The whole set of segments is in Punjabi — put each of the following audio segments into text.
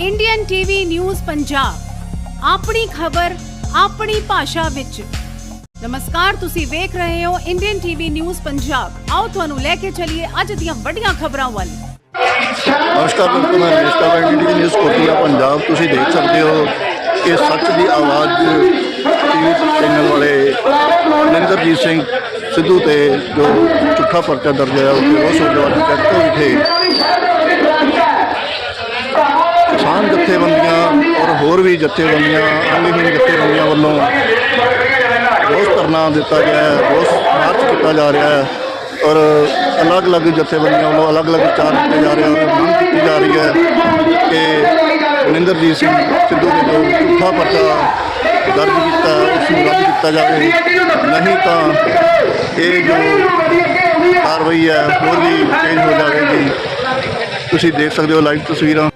ਇੰਡੀਅਨ ਟੀਵੀ ਨਿਊਜ਼ ਪੰਜਾਬ ਆਪਣੀ ਖਬਰ, ਆਪਣੀ ਭਾਸ਼ਾ ਵਿੱਚ। ਨਮਸਕਾਰ, ਤੁਸੀਂ ਵੇਖ ਰਹੇ ਹੋ ਇੰਡੀਅਨ ਟੀਵੀ ਨਿਊਜ਼ ਪੰਜਾਬ ਆਓ ਤੁਹਾਨੂੰ ਲੈ ਕੇ ਚੱਲੀਏ ਅੱਜ ਦੀਆਂ ਵੱਡੀਆਂ ਖਬਰਾਂ ਵੱਲ। ਨਮਸਕਾਰ ਦੋਸਤੋ, ਮੈਂ ਰਮੇਸ਼ ਕਾਵੜ ਡੀ ਨਿਊਜ਼ ਕੋਟੀਆ ਪੰਜਾਬ ਤੁਸੀਂ ਦੇਖ ਸਕਦੇ ਹੋ ਕਿ ਸੱਚ ਦੀ ਆਵਾਜ਼ ਟੀਵੀ ਚੈਨਲ ਵਾਲੇ ਨਰਿੰਦਰਜੀਤ ਸਿੰਘ ਸਿੱਧੂ ਤੇ ਜੋ ਝੂਠਾ ਪਰਚਾ ਦਰਜ ਹੈ ਉਸ ਰੋਸ ਉਗਰਵਾਦੀ ਕੈਟੋ ਵਿਖੇ ਕਿਸਾਨ ਜਥੇਬੰਦੀਆਂ ਔਰ ਹੋਰ ਵੀ ਜਥੇਬੰਦੀਆਂ ਅੰਗਹੀਨ ਜਥੇਬੰਦੀਆਂ ਵੱਲੋਂ ਰੋਸ ਧਰਨਾ ਦਿੱਤਾ ਗਿਆ ਹੈ ਰੋਸ ਮਾਰਚ ਕੀਤਾ ਜਾ ਰਿਹਾ ਹੈ ਔਰ ਅਲੱਗ-ਅਲੱਗ ਜਥੇਬੰਦੀਆਂ ਵੱਲੋਂ ਅਲੱਗ-ਅਲੱਗ ਵਿਚਾਰ ਦਿੱਤੇ ਜਾ ਰਹੇ ਹਨ ਔਰ ਮੰਗ ਕੀਤੀ ਜਾ ਰਹੀ ਹੈ ਕਿ ਮਨਿੰਦਰਜੀਤ ਸਿੰਘ ਸਿੱਧੂ ਨੇ ਜੋ ਝੂਠਾ ਪਰਚਾ ਦਰਜ ਕੀਤਾ ਹੈ, ਉਸ ਨੂੰ ਰੱਦ ਕੀਤਾ ਜਾਵੇ। ਨਹੀਂ ਤਾਂ ਇਹ ਜੋ ਕਾਰਵਾਈ ਹੈ ਹੋਰ ਵੀ ਚੇਂਜ ਹੋ ਜਾਵੇਗੀ। ਤੁਸੀਂ ਦੇਖ ਸਕਦੇ ਹੋ ਲਾਈਵ ਤਸਵੀਰਾਂ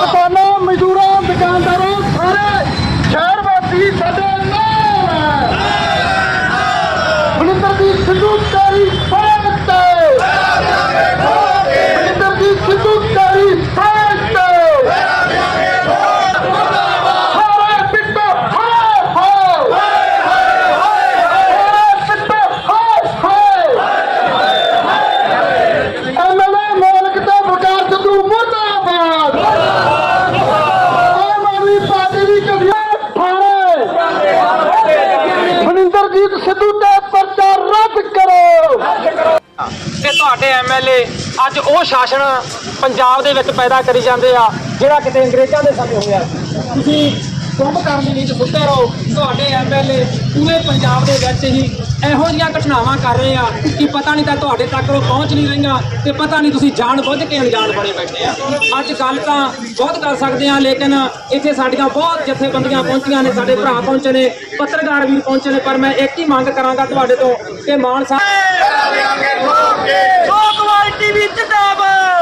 ਕਿਸਾਨਾਂ ਮਜ਼ਦੂਰਾਂ ਦੁਕਾਨਦਾਰਾਂ ਸਾਰੇ ਸ਼ਹਿਰ ਵਾਸੀ ਸਾਡੇ ਨਾਲ ਹੈ ਮਨਿੰਦਰ ਦੀ ਸਿੱਧੂ ਤੇਰੀ ਫ਼ਰਕ ਤੇ ਮਨਿੰਦਰ ਦੀ ਸਿੱਧੂ ਤੇਰੀ ਫ਼ਰਕ ਤੇ ਹਾਰੇ ਪਿੱਟੋ ਹਾਰੇ ਹਾਰੇ ਹਾਰੇ ਪਿੱਟੋ ਹਾਰੇ ਹਾਰੇ ਐਮਐਲਏ ਮਾਲਕ ਤੇ ਬਕਾਰ ਸਿੱਧੂ ਮੁਰਦਾਬਾਦ ਆਮ ਆਦਮੀ ਪਾਰਟੀ ਦੀ ਕਬੀਰ ਫਾੜੇ ਮਨਿੰਦਰਜੀਤ ਸਿੱਧੂ ਤੇ ਪਰਚਾ ਰੱਦ ਕਰੋ ਤੇ ਤੁਹਾਡੇ ਐਮਐਲਏ ਅੱਜ ਉਹ ਸ਼ਾਸਨ ਪੰਜਾਬ ਦੇ ਵਿੱਚ ਪੈਦਾ ਕਰੀ ਜਾਂਦੇ ਆ, ਜਿਹੜਾ ਕਿਤੇ ਅੰਗਰੇਜ਼ਾਂ ਦੇ ਸਮੇਂ ਹੋਇਆ ਤੁਸੀਂ ਕੰਮ ਕਰਨ ਦੇ ਨੀਤ ਸੁੱਤੇ ਰਹੋ। ਤੁਹਾਡੇ ਐਮਐਲਏ ਪੂਰੇ ਪੰਜਾਬ ਦੇ ਵਿੱਚ ਹੀ ਇਹੋ ਜਿਹੀਆਂ ਘਟਨਾਵਾਂ ਕਰ ਰਹੇ ਆ ਕਿ ਪਤਾ ਨਹੀਂ ਤਾਂ ਤੁਹਾਡੇ ਤੱਕ ਉਹ ਪਹੁੰਚ ਨਹੀਂ ਰਹੀਆਂ ਤੇ ਪਤਾ ਨਹੀਂ ਤੁਸੀਂ ਜਾਣ ਬੁੱਝ ਕੇ ਅਣਜਾਣ ਬਣੇ ਬੈਠੇ ਆ। ਅੱਜ ਗੱਲ ਤਾਂ ਬਹੁਤ ਕਰ ਸਕਦੇ ਆ, ਲੇਕਿਨ ਇੱਥੇ ਸਾਡੀਆਂ ਬਹੁਤ ਜਥੇਬੰਦੀਆਂ ਪਹੁੰਚੀਆਂ ਨੇ, ਸਾਡੇ ਭਰਾ ਪਹੁੰਚੇ ਨੇ, ਪੱਤਰਕਾਰ ਵੀ ਪਹੁੰਚੇ ਨੇ, ਪਰ ਮੈਂ ਇੱਕ ਹੀ ਮੰਗ ਕਰਾਂਗਾ ਤੁਹਾਡੇ ਤੋਂ ਕਿ ਮਾਨ ਸਾਹਿਬ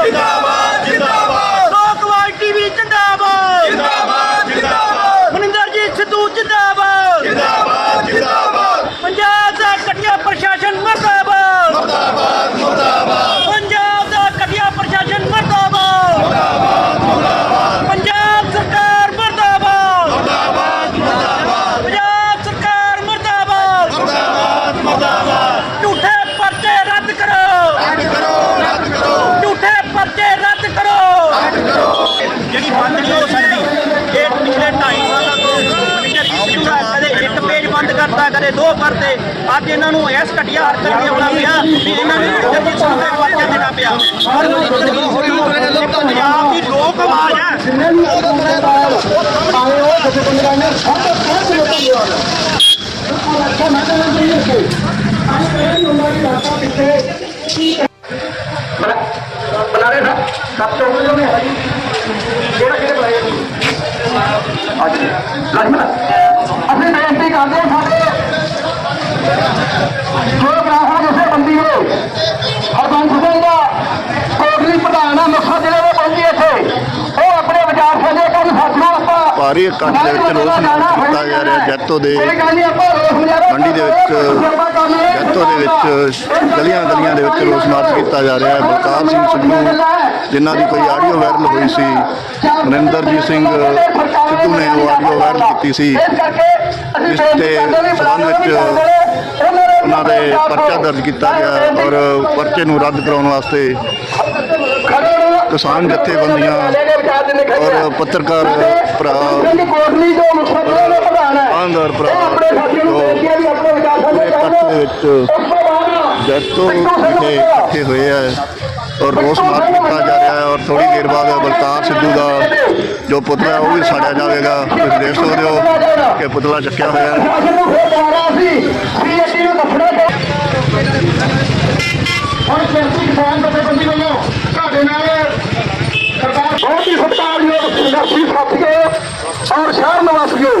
ਜਿੰਦਾਬਾਦ ਜਿੰਦਾਬਾਦ ਜਿੰਦਾਬਾਦ ਲੋਕਵਾਲ ਟੀਵੀ ਜਿੰਦਾਬਾਦ ਜਿੰਦਾਬਾਦ ਜਿੰਦਾਬਾਦ ਮਨਿੰਦਰਜੀਤ ਸਿੱਧੂ ਜਿੰਦਾਬਾਦ ਜਿੰਦਾਬਾਦ ਜਿੰਦਾਬਾਦ ਪੰਜਾਬ ਦਾ ਘਟੀਆ ਪ੍ਰਸ਼ਾਸਨ ਮਰਦਾਬਾਦ ਮਰਦਾਬਾਦ ਮਰਦਾਬਾਦ ਪੰਜਾਬ ਦਾ ਘਟੀਆ ਪ੍ਰਸ਼ਾਸਨ ਮਰਦਾਬਾਦ ਮਰਦਾਬਾਦ ਮਰਦਾਬਾਦ ਪੰਜਾਬ ਸਰਕਾਰ ਮਰਦਾਬਾਦ ਮਰਦਾਬਾਦ ਮਰਦਾਬਾਦ ਪੰਜਾਬ ਸਰਕਾਰ ਮਰਦਾਬਾਦ ਮਰਦਾਬਾਦ ਮਰਦਾਬਾਦ ਝੂਠੇ ਪਰਚੇ ਰੱਦ ਕਰੋ ਰੱਦ ਕਰੋ ਰੱਦ ਕਰੋ ਝੂਠੇ ਪਰਚੇ ਰੱਦ ਕਰੋ ਜਿਹੜੀ ਬੰਦ ਨਹੀਂ ਹੋ ਸਕਦੀ ਇਹ ਪਿਛਲੇ 2.5 ਸਾਲਾਂ ਤੋਂ ਇਸ਼ੂ ਹੈ ਕਦੇ ਇੱਕ ਪੇਜ ਬੰਦ ਕਰਤਾ ਕਦੇ ਦੋ ਕਰਤੇ ਅੱਜ ਇਹਨਾਂ ਨੂੰ ਇਸ ਘਟੀਆ ਹਰਕਤ ਦੀ ਆਉਣਾ ਪਿਆ ਵੀ ਇਹਨਾਂ ਨੂੰ ਜੱਜੀ ਸੁਣਦੇ ਪਰਚਾ ਦੇਣਾ ਪਿਆ ਪੰਜਾਬ ਦੀ ਲੋਕ ਆਵਾਜ਼ ਹੈ ਆਏ ਹੋ ਜਥੇਬੰਦੀਆਂ ਨੇ ਸਾਡੇ ਪਹੁੰਚ ਲੋਕਾਂ ਨੂੰ ਅੱਛਾ ਮੈਂ ਤਾਂ ਨਹੀਂ ਕਿ ਅੱਜ ਇਹ ਨੰਬਰ ਦੀ ਰਾਸਤਾ ਪਿੱਛੇ ਬੁਲਾਰੇ ਨਾ ਸਭ ਤੋਂ ਪਹਿਲਾਂ ਨੇ ਕਿਹੜਾ ਕਿਹੜੇ ਬੁਲਾਏ ਅੱਜ ਲక్ష్ਮਣ ਅਸੀਂ ਬੇਨਤੀ ਕਰਦੇ ਹਾਂ ਸਾਡੇ ਜੋ ਗ੍ਰਾਹਕ ਜਿਸੇ ਬੰਦੀ ਹੋ ਹਰਬੰਸ ਸਿੰਘ ਦਾ ਕੋਟਲੀ ਪ੍ਰਧਾਨ ਆ ਮੁਕਤਸਰ ਜ਼ਿਲ੍ਹੇ ਦੇ ਪਹੁੰਚੀ ਇੱਥੇ ਉਹ ਆਪਣੇ ਵਿਚਾਰ ਸਾਂਝੇ ਕਰਨ ਸਾਥੀਓ ਭਾਰੀ ਇਕੱਠ ਦੇ ਵਿੱਚ ਰੋਸ ਕੀਤਾ ਜਾ ਰਿਹਾ ਜੈਤੋ ਦੇ। ਮੰਡੀ ਦੇ ਵਿੱਚ ਜੈਤੋ ਦੇ ਵਿੱਚ ਗਲੀਆਂ ਗਲੀਆਂ ਦੇ ਵਿੱਚ ਰੋਸ ਮਾਰਚ ਕੀਤਾ ਜਾ ਰਿਹਾ ਹੈ। ਬਲਕਾਰ ਸਿੰਘ ਸਿੱਧੂ ਜਿਨ੍ਹਾਂ ਦੀ ਕੋਈ ਆਡੀਓ ਵਾਇਰਲ ਹੋਈ ਸੀ। ਮਨਿੰਦਰਜੀਤ ਸਿੰਘ ਸਿੱਧੂ ਨੇ ਉਹ ਆਡੀਓ ਵਾਇਰਲ ਕੀਤੀ ਸੀ। ਇਸ ਦੇ ਸੰਬੰਧ ਵਿੱਚ ਉਹਨਾਂ ਦੇ ਪਰਚਾ ਦਰਜ ਕੀਤਾ ਗਿਆ ਔਰ ਪਰਚੇ ਨੂੰ ਰੱਦ ਕਰਾਉਣ ਵਾਸਤੇ ਕਿਸਾਨ ਜਥੇਬੰਦੀਆਂ ਔਰ ਪੱਤਰਕਾਰ ਭਰਾ ਹੈ। ਆਂਦਰ ਭਰਾ ਆਪਣੇ ਸਾਥੀਆਂ ਨੂੰ ਬੇਨਤੀ ਹੈ ਵੀ ਆਪਣੇ ਵਿਚਾਰ ਸਾਂਝੇ ਦੇ ਵਿੱਚ ਜੈਤੋ ਵਿਖੇ ਇਕੱਠੇ ਹੋਏ ਆ ਔਰ ਰੋਸ ਮਾਰਚ ਕੀਤਾ ਜਾ ਰਿਹਾ ਹੈ ਔਰ ਥੋੜੀ ਦੇਰ ਬਾਅਦ ਬਲਕਾਰ ਸਿੱਧੂ ਦਾ ਜੋ ਪੁਤਲਾ ਹੈ ਉਹ ਵੀ ਸਾੜਿਆ ਜਾਵੇਗਾ। ਤੁਸੀਂ ਦੇਖ ਸਕਦੇ ਹੋ ਕਿ ਪੁਤਲਾ ਚੱਕਿਆ ਹੋਇਆ ਹੈ ਅਸਲ ਨੂੰ ਫਿਰ ਦੁਬਾਰਾ ਅਸੀਂ ਸੀਐਸਟੀ ਨੂੰ ਦੱਸਣਾ ਚਾਹੁੰਦੇ ਹੁਣ ਸੈਂਟਰੀ ਕਿਸਾਨ ਜਥੇਬੰਦੀ ਵੱਲੋਂ ਤੁਹਾਡੇ ਨਾਲ ਸਰਕਾਰ ਬਹੁਤ ਹੀ ਸਤਿਕਾਰਯੋਗ ਸੰਘਰਸ਼ੀ ਸਾਥੀਓ ਔਰ ਸ਼ਹਿਰ ਨਿਵਾਸੀਓ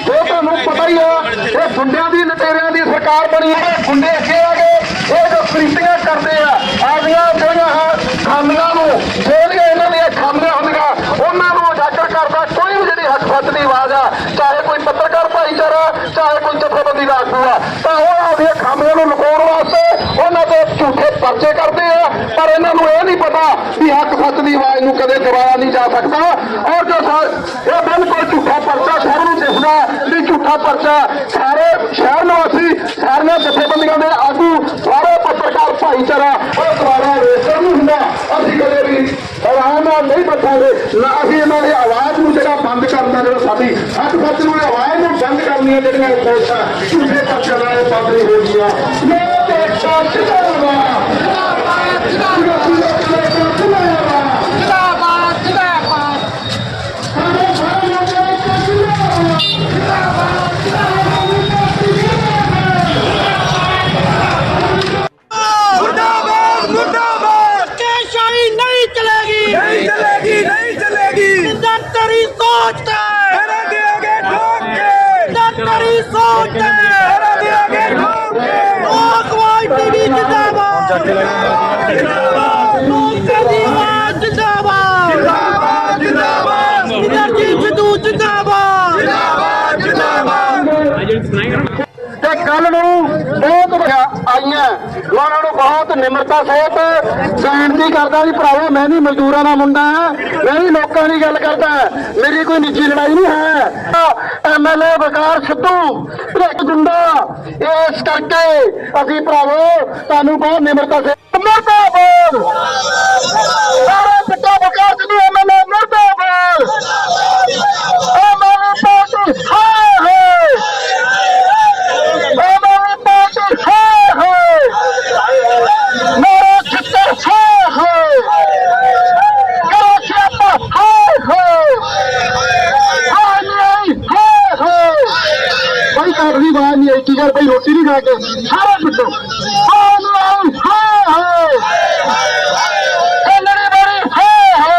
ਜੋ ਤੁਹਾਨੂੰ ਪਤਾ ਹੀ ਆ ਇਹ ਗੁੰਡਿਆਂ ਦੀ ਲਟੇਰਿਆਂ ਦੀ ਸਰਕਾਰ ਬਣੀ ਹੈ ਗੁੰਡੇ ਅੱਗੇ ਆ ਗਏ ਇਹ ਜੋ ਕ੍ਰਿਤੀਆਂ ਕਰਦੇ ਆ ਆਪਣੀਆਂ ਜਿਹੜੀਆਂ ਆਹ ਖਾਮੀਆਂ ਨੂੰ ਜਿਹੜੀਆਂ ਇਹਨਾਂ ਦੀਆਂ ਖਾਮੀਆਂ ਹੁੰਦੀਆਂ ਉਹਨਾਂ ਨੂੰ ਉਜਾਗਰ ਕਰਦਾ ਕੋਈ ਵੀ ਜਿਹੜੀ ਹੱਕ ਸੱਚ ਦੀ ਆਵਾਜ਼ ਆ ਚਾਹੇ ਕੋਈ ਪੱਤਰਕਾਰ ਭਾਈਚਾਰਾ ਚਾਹੇ ਕੋਈ ਜਥੇਬੰਦੀ ਦਾ ਆਗੂ ਆ ਤਾਂ ਉਹ ਆਪਣੀਆਂ ਖਾਮੀਆਂ ਨੂੰ ਲੁਕਾਉਣ ਵਾਸਤੇ ਉਹਨਾਂ ਤੇ ਝੂਠੇ ਪਰਚੇ ਕਰਦੇ ਆ ਪਰ ਇਹਨਾਂ ਪਤਾ ਵੀ ਹੱਕ ਸੱਚ ਦੀ ਆਵਾਜ਼ ਨੂੰ ਕਦੇ ਦਬਾਇਆ ਨਹੀਂ ਜਾ ਸਕਦਾ। ਔਰ ਜੋ ਇਹ ਬਿਲਕੁਲ ਝੂਠਾ ਪਰਚਾ ਸਭ ਨੂੰ ਦਿਸਦਾ ਹੈ। ਵੀ ਝੂਠਾ ਪਰਚਾ ਸਾਰੇ ਸ਼ਹਿਰ ਨਿਵਾਸੀ ਸਾਰੀਆਂ ਜਥੇਬੰਦੀਆਂ ਦੇ ਆਗੂ ਸਾਰੇ ਪੱਤਰਕਾਰ ਭਾਈਚਾਰਾ ਉਹ ਦੁਆਰਾ ਵੇਖਣ ਨਹੀਂ ਹੁੰਦਾ ਅਸੀਂ ਕਦੇ ਵੀ ਆਰਾਮ ਨਾਲ ਨਹੀਂ ਬੈਠਾਂਗੇ। ਨਾ ਅਸੀਂ ਇਹਨਾਂ ਦੀ ਆਵਾਜ਼ ਨੂੰ ਜਿਹੜਾ ਬੰਦ ਕਰਨਾ ਜਿਹੜਾ ਸਾਡੀ ਹੱਕ ਸੱਚ ਨੂੰ ਆਵਾਜ਼ ਨੂੰ ਬੰਦ ਕਰਨੀਆਂ ਜਿਹੜੀਆਂ ਇਹ ਕੋਸ਼ਿਸ਼ਾਂ ਝੂਠੇ ਪਰਚੇ ਨਾਲ ਬੰਦ ਨਹੀਂ ਹੋ ਗਈਆਂ ਇਹ ਦੇਸ਼ਾਂ ਜਿੰਦਾਬਾਦ ਜਿੰਦਾਬਾਦ। ਜਿੰਦਾਬਾਦ। ਤੇ ਕੱਲ ਨੂੰ ਬਹੁਤ ਵਧੀਆ ਆਈਆਂ। ਮੈਂ ਉਹਨਾਂ ਨੂੰ ਬਹੁਤ ਨਿਮਰਤਾ ਸਹਿਤ ਬੇਨਤੀ ਕਰਦਾ ਵੀ ਭਰਾਵੋ, ਮੈਂ ਵੀ ਮਜ਼ਦੂਰਾਂ ਦਾ ਮੁੰਡਾ ਹਾਂ, ਮੈਂ ਵੀ ਲੋਕਾਂ ਦੀ ਗੱਲ ਕਰਦਾ ਮੇਰੀ ਕੋਈ ਨਿੱਜੀ ਲੜਾਈ ਨਹੀਂ ਹੈ। ਐਮਐਲਏ ਬਕਾਰ ਸਿੱਧੂ, ਭ੍ਰਿਸ਼ਟ ਦਿੰਦਾ ਇਸ ਕਰਕੇ ਅਸੀਂ ਭਰਾਵੋ, ਤੁਹਾਨੂੰ ਬਹੁਤ ਨਿਮਰਤਾ ਸਹਿਤ ਮਰਦਾਬਾਦ ਸਾਰੇ ਪਿੱਟਾ ਬਕਾਰ ਸਿੱਧੂ ਐਮਐਲਏ ਮਰਦਾਬਾਦ ਐਮਐਲਏ ਪਾਰਟੀ ਹਾਏ ਹਾਏ ਹਮਾਰੀ ਪਾਰਟੀ ਹੈ ਹੈ ਮੇਰਾ ਛੱਤਰ ਹੈ ਹੈ ਮੇਰਾ ਛੱਪਾ ਹੈ ਹੈ ਹਾਂ ਨਹੀਂ ਹੈ ਹੈ ਕੋਈ ਕਾਰਵਾਈ ਬਾਹਰ ਨਹੀਂ ਆਈ ਕੀ ਗੱਲ ਭਾਈ ਰੋਟੀ ਨਹੀਂ ਖਾ ਕੇ ਸਾਰਾ ਪਿੱਟੋ ਹਾਂ ਨਹੀਂ ਹੈ ਹੈ ਕੰਨੜੀ ਬੜੀ ਹੈ ਹੈ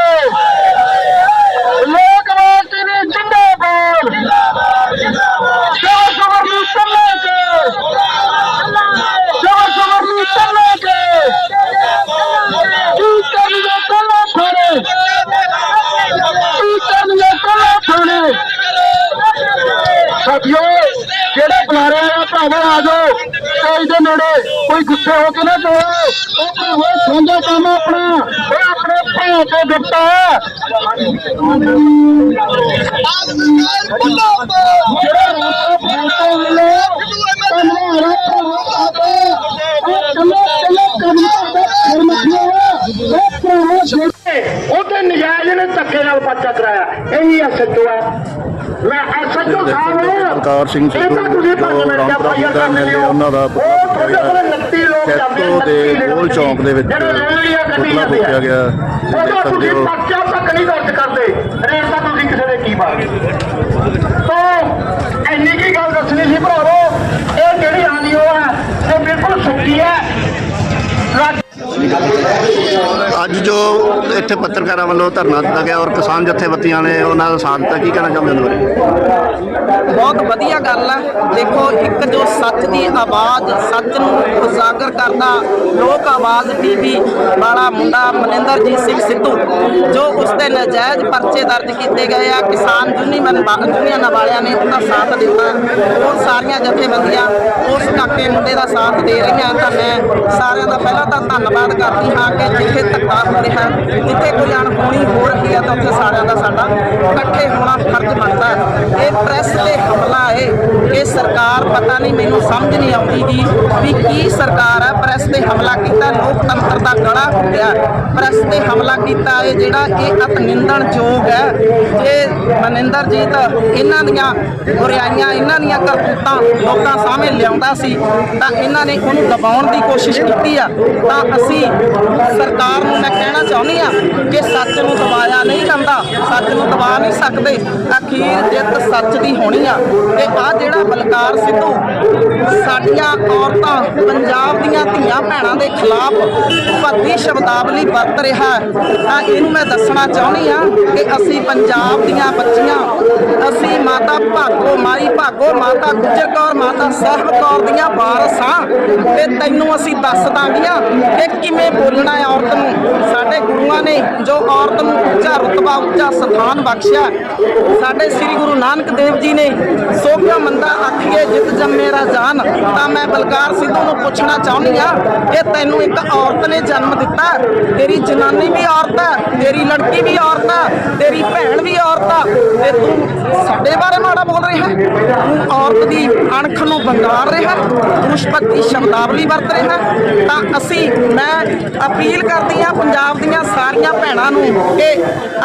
ਲੋਕਵਾਦ ਟੀਵੀ ਜਿੰਦਾਬਾਦ ਸ਼ਾਹ ਸ਼ਬਰ ਨੂੰ ਚੱਲੇ ਕੇ ਸ਼ਾਹ ਸ਼ਬਰ ਨੂੰ ਚੱਲੇ ਕੇ ਕੀ ਕਰਨਗੇ ਕੱਲਾ ਥਾਣੇ ਕੀ ਕਰਨਗੇ ਕੱਲਾ ਥਾਣੇ ਸਾਥੀਓ ਜਿਹੜੇ ਬੁਲਾਰੇ ਆ ਜਾਓ। ਸਟੇਜ ਦੇ ਨੇੜੇ। ਕੋਈ ਗੁੱਸੇ ਹੋ ਕੇ ਨਾ ਜਾਓ। ਉਹ ਭਾਵੇਂ ਸਾਂਝਾ ਕੰਮ ਆਪਣਾ। ਉਹ ਆਪਣੇ ਭਾਂ ਤੇ ਦਿੱਤਾ ਜਿਹੜਾ ਰਾਸਤਾ ਫਾਸਾ ਮਿਲੇ ਤੁਹਾਨੂੰ ਰੱਖੋ ਆਵੇ ਉਹ ਕੱਲੇ ਕੱਲੇ ਕੰਮ ਕਰਦਾ ਧਰਮ ਖਿਆ ਉਹ ਭਰਾਵਾ ਜਿਹੜੇ ਉਹਦੇ ਨਜਾਇਜ਼ ਨੇ ਧੱਕੇ ਨਾਲ ਪਰਚਾ ਕਰਾਇਆ ਇਹੀ ਐਸਐਚਓ ਹੈ ਮੈਂ ਐਸਐਚਓ ਸਾਹਿਬ ਬਲਕਾਰ ਸਿੰਘ ਸਿੱਧੂ ਜੋ ਰਾਮਪੁਰਾ ਪਾਈਆ ਦਾ ਹੋ। ਉਹਨਾਂ ਦਾ ਉਹ ਤੁਹਾਡੇ ਕੋਲ 29 ਲੋਕ ਜਾਂਦੇ ਖੇਤੋਂ ਦੇ 29 ਗੋਲ ਚੌਂਕ ਦੇ ਵਿੱਚ ਪੁਤਲਾ ਫੂਕਿਆ ਗਿਆ। ਉਹ ਦੇਖ ਸਕਦੇ ਹੋ ਪਰਚਾ ਤੱਕ ਨਹੀਂ ਦਰਜ ਕਰਦੇ। ਰੇਟ ਤਾਂ ਤੁਸੀਂ ਕਿਸੇ ਦੇ ਕੀ ਪਾਗੇ ਤੋਂ ਇੰਨੀ ਕੀ ਗੱਲ ਦੱਸਣੀ ਸੀ ਭਰਾਵੋ? ਇਹ ਜਿਹੜੀ ਆਂਦੀ ਉਹ ਹੈ ਇਹ ਬਿਲਕੁਲ ਸੁੱਕੀ ਹੈ। ਰਾਜ ਅੱਜ ਜੋ ਇੱਥੇ ਪੱਤਰਕਾਰਾਂ ਵੱਲੋਂ ਧਰਨਾ ਦਿੱਤਾ ਗਿਆ ਔਰ ਕਿਸਾਨ ਜਥੇਬੰਦੀਆਂ ਨੇ ਉਹਨਾਂ ਦਾ ਸਾਥ ਦਿੱਤਾ ਕੀ ਕਹਿਣਾ ਚਾਹੁੰਦੇ ਨੇ ਬਾਰੇ ਬਹੁਤ ਵਧੀਆ ਗੱਲ ਆ। ਦੇਖੋ, ਇੱਕ ਜੋ ਸੱਚ ਦੀ ਆਵਾਜ਼, ਸੱਚ ਨੂੰ ਉਜਾਗਰ ਕਰਦਾ ਲੋਕ ਆਵਾਜ਼ ਟੀਵੀ ਵਾਲਾ ਮੁੰਡਾ ਮਨਿੰਦਰਜੀਤ ਸਿੰਘ ਸਿੱਧੂ, ਜੋ ਉਸ 'ਤੇ ਨਜਾਇਜ਼ ਪਰਚੇ ਦਰਜ ਕੀਤੇ ਗਏ ਆ। ਕਿਸਾਨ ਯੂਨੀਅਨ ਯੂਨੀਅਨ ਵਾਲਿਆਂ ਨੇ ਉਹਦਾ ਸਾਥ ਦਿੱਤਾ। ਉਹ ਸਾਰੀਆਂ ਜਥੇਬੰਦੀਆਂ ਉਸ ਕਾਕੇ ਮੁੰਡੇ ਦਾ ਸਾਥ ਦੇ ਰਹੀਆਂ ਤਾਂ ਮੈਂ ਸਾਰਿਆਂ ਦਾ ਪਹਿਲਾਂ ਤਾਂ ਧੰਨਵਾਦ ਕਰਦੀ ਹਾਂ ਕਿ ਜਿੱਥੇ ਧੱਕਾ ਹੋ ਰਿਹਾ, ਜਿੱਥੇ ਕੋਈ ਅਣਹੋਣੀ ਹੋ ਰਹੀ ਤਾਂ ਉੱਥੇ ਸਾਰਿਆਂ ਦਾ ਸਾਡਾ ਇਕੱਠੇ ਹੋਣਾ ਫਰਜ਼ ਬਣਦਾ ਹੈ। ਇਹ ਪ੍ਰੈਸ ਤੇ ਹਮਲਾ ਹੈ ਇਹ ਸਰਕਾਰ ਪਤਾ ਨਹੀਂ ਮੈਨੂੰ ਸਮਝ ਨਹੀਂ ਆਉਂਦੀ ਜੀ ਵੀ ਕੀ ਸਰਕਾਰ ਹੈ ਪ੍ਰੈਸ ਤੇ ਹਮਲਾ ਕੀਤਾ, ਲੋਕਤੰਤਰ ਦਾ ਗਲਾ ਹੁੰਦਿਆ ਪ੍ਰੈਸ ਤੇ ਹਮਲਾ ਕੀਤਾ ਇਹ ਜਿਹੜਾ ਇਹ ਅਤ ਨਿੰਦਣਯੋਗ ਹੈ। ਜੇ ਮਨਿੰਦਰਜੀਤ ਇਹਨਾਂ ਦੀਆਂ ਬੁਰਾਈਆਂ, ਇਹਨਾਂ ਦੀਆਂ ਕਰਤੂਤਾਂ ਲੋਕਾਂ ਸਾਹਮਣੇ ਲਿਆਉਂਦਾ ਸੀ, ਤਾਂ ਇਹਨਾਂ ਨੇ ਉਹਨੂੰ ਦਬਾਉਣ ਦੀ ਕੋਸ਼ਿਸ਼ ਕੀਤੀ ਆ। ਤਾਂ ਅਸੀਂ ਸਰਕਾਰ ਨੂੰ ਮੈਂ ਕਹਿਣਾ ਚਾਹੁੰਦੀ ਆ ਕਿ ਸੱਚ ਨੂੰ ਦਬਾਇਆ ਨਹੀਂ ਜਾਂਦਾ। ਸੱਚ ਨੂੰ ਦਬਾ ਨਹੀਂ ਸਕਦੇ। ਅਖੀਰ ਜਿੱਤ ਸੱਚ ਦੀ ਹੋਣੀ ਆ। ਤੇ ਆ ਜਿਹੜਾ ਬਲਕਾਰ ਸਿੱਧੂ ਸਾਡੀਆਂ ਔਰਤਾਂ ਪੰਜਾਬ ਦੀਆਂ ਧੀਆਂ ਭੈਣਾਂ ਦੇ ਖਿਲਾਫ ਭੱਦੀ ਸ਼ਬਦਾਵਲੀ ਵਰਤ ਰਿਹਾ ਹੈ, ਇਹਨੂੰ ਮੈਂ ਦੱਸਣਾ ਚਾਹੁੰਦੀ ਆ ਕਿ ਅਸੀਂ ਪੰਜਾਬ ਦੀਆਂ ਬੱਚੀਆਂ ਅਸੀਂ ਮਾਤਾ ਭਾਗੋ ਮਾਈ ਭਾਗੋ ਮਾਤਾ ਗੁਜਰ ਕੌਰ ਮਾਤਾ ਸਾਹਿਬ ਕੌਰ ਦੀਆਂ ਵਾਰਸਾਂ ਤੇ ਤੈਨੂੰ ਅਸੀਂ ਦੱਸ ਦਾਂਗੀਆਂ ਕਿ ਕਿਵੇਂ ਬੋਲਣਾ ਹੈ ਔਰਤ ਨੂੰ? ਸਾਡੇ ਗੁਰੂਆਂ ਨੇ ਜੋ ਔਰਤ ਨੂੰ ਉੱਚਾ ਰੁਤਬਾ ਉੱਚਾ ਸਥਾਨ ਬਖਸ਼ਿਆ। ਸਾਡੇ ਸ੍ਰੀ ਗੁਰੂ ਨਾਨਕ ਦੇਵ ਜੀ ਨੇ ਸੋਭਿਆ ਮੰਦਾ ਆਖੀਏ, ਜਿਤ ਜੰਮੇ ਜਾਨ। ਤਾਂ ਮੈਂ ਬਲਕਾਰ ਸਿੱਧੂ ਨੂੰ ਪੁੱਛਣਾ ਚਾਹੁੰਦੀ ਆ ਕਿ ਤੈਨੂੰ ਇੱਕ ਔਰਤ ਨੇ ਜਨਮ ਦਿੱਤਾ। ਤੇਰੀ ਜਨਾਨੀ ਵੀ ਔਰਤ ਹੈ ਤੇਰੀ ਲੜਕੀ ਵੀ ਔਰਤ ਹੈ ਤੇਰੀ ਭੈਣ ਵੀ ਔਰਤ ਆ। ਤੇ ਤੂੰ ਸਾਡੇ ਬਾਰੇ ਮਾੜਾ ਬੋਲ ਰਿਹਾ? ਤੂੰ ਔਰਤ ਦੀ ਅਣਖ ਨੂੰ ਬੰਗਾਰ ਰਿਹਾ? ਪੁਸ਼ਪਤੀ ਸ਼ਬਦਾਵਲੀ ਵਰਤ ਰਿਹਾ? ਤਾਂ ਅਸੀਂ, ਮੈਂ ਅਪੀਲ ਕਰਦੀ ਆ ਪੰਜਾਬ ਦੀਆਂ ਸਾਰੀਆਂ ਭੈਣਾਂ ਨੂੰ ਕਿ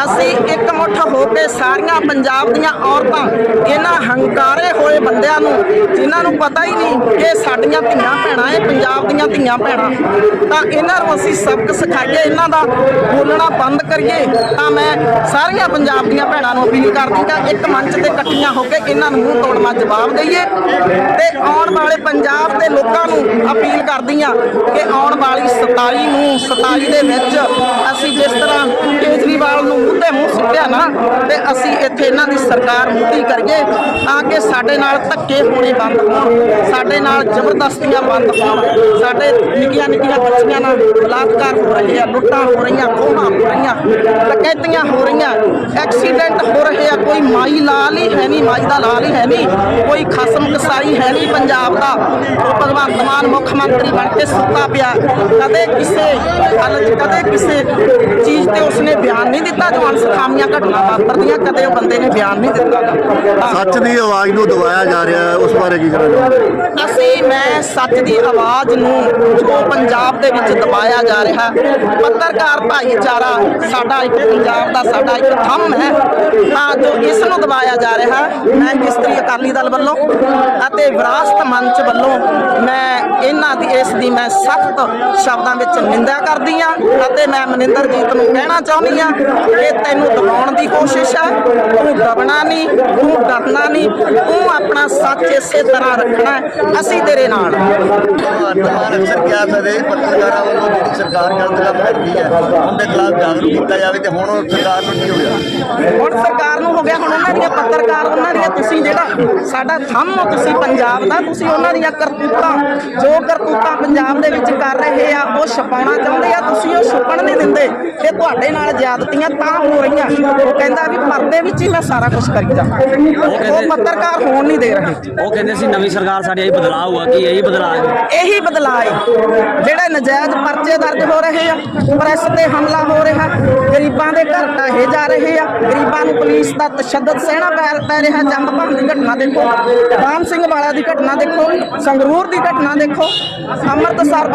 ਅਸੀਂ ਇੱਕ ਮੁੱਠ ਹੋ ਕੇ ਸਾਰੀਆਂ ਪੰਜਾਬ ਦੀਆਂ ਔਰਤਾਂ, ਇਹਨਾਂ ਹੰਕਾਰੇ ਹੋਏ ਬੰਦਿਆਂ ਨੂੰ, ਜਿਨ੍ਹਾਂ ਨੂੰ ਪਤਾ ਹੀ ਨਹੀਂ ਕਿ ਸਾਡੀਆਂ ਧੀਆਂ ਭੈਣਾਂ ਇਹ ਪੰਜਾਬ ਦੀਆਂ ਧੀਆਂ ਭੈਣਾਂ। ਤਾਂ ਇਹਨਾਂ ਨੂੰ ਅਸੀਂ ਸਬਕ ਸਿਖਾਈਏ, ਇਹਨਾਂ ਦਾ ਬੋਲਣਾ ਬੰਦ ਕਰੀਏ, ਤਾਂ ਮੈਂ ਸਾਰੀਆਂ ਪੰਜਾਬ ਦੀਆਂ ਭੈਣਾਂ ਨੂੰ ਅਪੀਲ ਕਰਦੀ ਤਾਂ ਇੱਕ ਮੰਚ ਤੇ ਇਕੱਠੀਆਂ ਹੋ ਕੇ ਇਹਨਾਂ ਨੂੰ ਮੂੰਹ ਤੋੜਨਾ ਜਵਾਬ ਦਈਏ। ਤੇ ਆਉਣ ਵਾਲੇ ਪੰਜਾਬ ਦੇ ਲੋਕਾਂ ਨੂੰ ਅਪੀਲ ਕਰਦੀ ਆ ਕਿ ਆਉਣ ਵਾਲੀ 27 ਨੂੰ 27 ਦੇ ਵਿੱਚ ਅਸੀਂ ਜਿਸ ਤਰ੍ਹਾਂ ਕੇਜਰੀਵਾਲ ਨੂੰ ਮੁੱਦੇ ਮੂੰਹ ਸੁੱਟਿਆ ਨਾ, ਤੇ ਅਸੀਂ ਇੱਥੇ ਇਹਨਾਂ ਦੀ ਸਰਕਾਰ ਮੁੱਦੀ ਕਰੀਏ, ਤਾਂ ਕਿ ਸਾਡੇ ਨਾਲ ਧੱਕੇ ਹੋਣੇ ਬੰਦ ਹੋਣ, ਸਾਡੇ ਨਾਲ ਜ਼ਬਰਦਸਤੀਆਂ ਬੰਦ ਹੋਣ, ਸਾਡੇ ਨਿੱਕੀਆਂ ਨਿੱਕੀਆਂ ਬੱਚੀਆਂ ਨਾਲ ਬਲਾਤਕਾਰ ਹੋ ਰਹੇ ਆ ਲੁੱਟਾਂ ਹੋ ਰਹੀਆਂ, ਖੋਹਾਂ ਹੋ ਰਹੀਆਂ, ਡਕੈਤੀਆਂ ਹੋ ਰਹੀਆਂ, ਐਕਸੀਡੈਂਟ ਹੋ ਰਹੇ ਆ, ਕੋਈ ਮਾਈ ਲਾਲ ਹੀ ਹੈ ਨਹੀਂ, ਮਾਈ ਦਾ ਲਾਲ ਹੀ ਹੈ ਨਹੀਂ, ਕੋਈ ਖਸਮ ਕਸਾਈ ਹੈ ਨਹੀਂ ਪੰਜਾਬ ਦਾ ਭਗਵੰਤ ਮਾਨ ਮੁੱਖ ਮੰਤਰੀ ਬਣ ਕੇ ਸੁੱਤਾ ਪਿਆ, ਕਦੇ ਕਿਸੇ ਗੱਲ 'ਚ ਕਦੇ ਕਿਸੇ ਚੀਜ਼ ਤੇ ਉਸਨੇ ਬਿਆਨ ਨਹੀਂ ਦਿੱਤਾ ਜੋ ਅਣਸਖਾਮੀਆਂ ਘਟਨਾ ਵਾਪਰਦੀਆਂ ਕਦੇ ਉਹ ਬੰਦੇ ਨੇ ਬਿਆਨ ਨਹੀਂ ਦਿੱਤਾ। ਸੱਚ ਦੀ ਆਵਾਜ਼ ਨੂੰ ਦਬਾਇਆ ਜਾ ਰਿਹਾ ਹੈ ਉਸ ਬਾਰੇ ਕੀ ਕਹਿਣਾ ਚਾਹੁੰਦੇ ਅਸੀਂ ਮੈਂ ਸੱਚ ਦੀ ਆਵਾਜ਼ ਨੂੰ ਜੋ ਪੰਜਾਬ ਦੇ ਵਿੱਚ ਦਬਾਇਆ ਜਾ ਰਿਹਾ ਪੱਤਰਕਾਰ ਭਾਈਚਾਰਾ ਸਾਡਾ ਇੱਕ ਪੰਜਾਬ ਦਾ ਸਾਡਾ ਇੱਕ ਥੰਮ ਹੈ ਤਾਂ ਜੋ ਇਸ ਨੂੰ ਦਬਾਇਆ ਜਾ ਰਿਹਾ ਮੈਂ ਇਸਤਰੀ ਅਕਾਲੀ ਦਲ ਵੱਲੋਂ ਅਤੇ ਵਿਰਾਸਤ ਮੰਚ ਵੱਲੋਂ ਮੈਂ ਇਹਨਾਂ ਦੀ ਇਸ ਦੀ ਮੈਂ ਸਖਤ ਸ਼ਬਦਾਂ ਵਿੱਚ ਨਿੰਦਾ ਕਰਦੀ ਆ ਅਤੇ ਮੈਂ ਮਨਿੰਦਰਜੀਤ ਨੂੰ ਕਹਿਣਾ ਚਾਹੁੰਦੀ ਆ ਕਿ ਤੈਨੂੰ ਦਬਾਉਣ ਦੀ ਕੋਸ਼ਿਸ਼ ਹੈ ਤੂੰ ਦਬਣਾ ਨਹੀਂ ਤੂੰ ਡਰਨਾ ਨਹੀਂ ਤੂੰ ਆਪਣਾ ਸੱਚ ਇਸੇ ਤਰ੍ਹਾਂ ਰੱਖਣਾ। ਅਸੀਂ ਤੇਰੇ ਨਾਲ ਹਾਂ। ਮਾਨ ਅਕਸਰ ਕਿਹਾ ਸਦੇ ਪੱਤਰਕਾਰਾਂ ਵੱਲੋਂ ਜਿਹੜੀ ਸਰਕਾਰ ਗਲਤ ਕੰਮ ਕਰਦੀ ਹੈ ਉਹਦੇ ਖਿਲਾਫ ਜਾਗਰੂਕ ਕੀਤਾ ਜਾਵੇ ਤੇ ਹੁਣ ਉਹ ਸਰਕਾਰ ਨੂੰ ਕੀ ਹੋਇਆ ਹੁਣ ਸਰਕਾਰ ਨੂੰ ਹੋ ਗਿਆ ਹੁਣ ਉਹਨਾਂ ਦੀਆਂ ਪੱਤਰਕਾਰ ਉਹਨਾਂ ਦੀਆਂ ਤੁਸੀਂ ਜਿਹੜਾ ਸਾਡਾ ਥੰਮ ਹੋ ਤੁਸੀਂ ਪੰਜਾਬ ਦਾ ਤੁਸੀਂ ਉਹਨਾਂ ਦੀਆਂ ਕਰਤੂਤਾਂ ਜੋ ਕਰਤੂਤਾਂ ਪੰਜਾਬ ਦੇ ਵਿੱਚ ਕਰ ਰਹੇ ਆ ਉਹ ਛਪਾਉਣਾ ਚਾਹੁੰਦੇ ਆ ਤੁਸੀਂ ਉਹ ਛੁਪਣ ਨਹੀਂ ਦਿੰਦੇ ਕਿ ਤੁਹਾਡੇ ਨਾਲ ਜ਼ਿਆਦਤੀਆਂ ਤਾਂ ਹੋ ਰਹੀਆਂ। ਉਹ ਕਹਿੰਦਾ ਵੀ ਪਰਦੇ ਵਿੱਚ ਹੀ ਮੈਂ ਸਾਰਾ ਕੁਝ ਕਰੀ ਜਾ ਉਹ ਪੱਤਰਕਾਰ ਹੋਣ ਨਹੀਂ ਦੇ ਰਹੇ। ਉਹ ਕਹਿੰਦੇ ਸੀ ਨਵੀਂ ਸਰਕਾਰ ਸਾਡੀ ਇਹ ਬਦਲਾਅ ਹੋਆ ਕਿ ਇਹੀ ਬਦਲਾਅ ਹੈ? ਇਹੀ ਬਦਲਾਅ ਹੈ। ਜਿਹੜੇ ਨਜਾਇਜ਼ ਪਰਚੇ ਦਰਜ ਹੋ ਰਹੇ ਆ ਪ੍ਰੈਸ ਤੇ ਹਮਲਾ ਹੋ ਰਿਹਾ ਗਰੀਬਾਂ ਦੇ ਘਰ ਢਾਹੇ ਜਾ ਰਹੇ ਆ ਗਰੀਬਾਂ ਨੂੰ ਪੁਲਿਸ ਦਾ ਤਸ਼ੱਦਦ ਸਹਿਣਾ ਪੈ ਰਿਹਾ ਜੰਗ ਭੰਗ ਦੀ ਘਟਨਾ ਦੇਖੋ। ਰਾਮ ਸਿੰਘ ਵਾਲਾ ਦੀ ਘਟਨਾ ਦੇਖੋ ਸੰਗਰੂਰ ਦੀ ਘਟਨਾ ਦੇਖੋ ਅੰਮ੍ਰਿਤਸਰ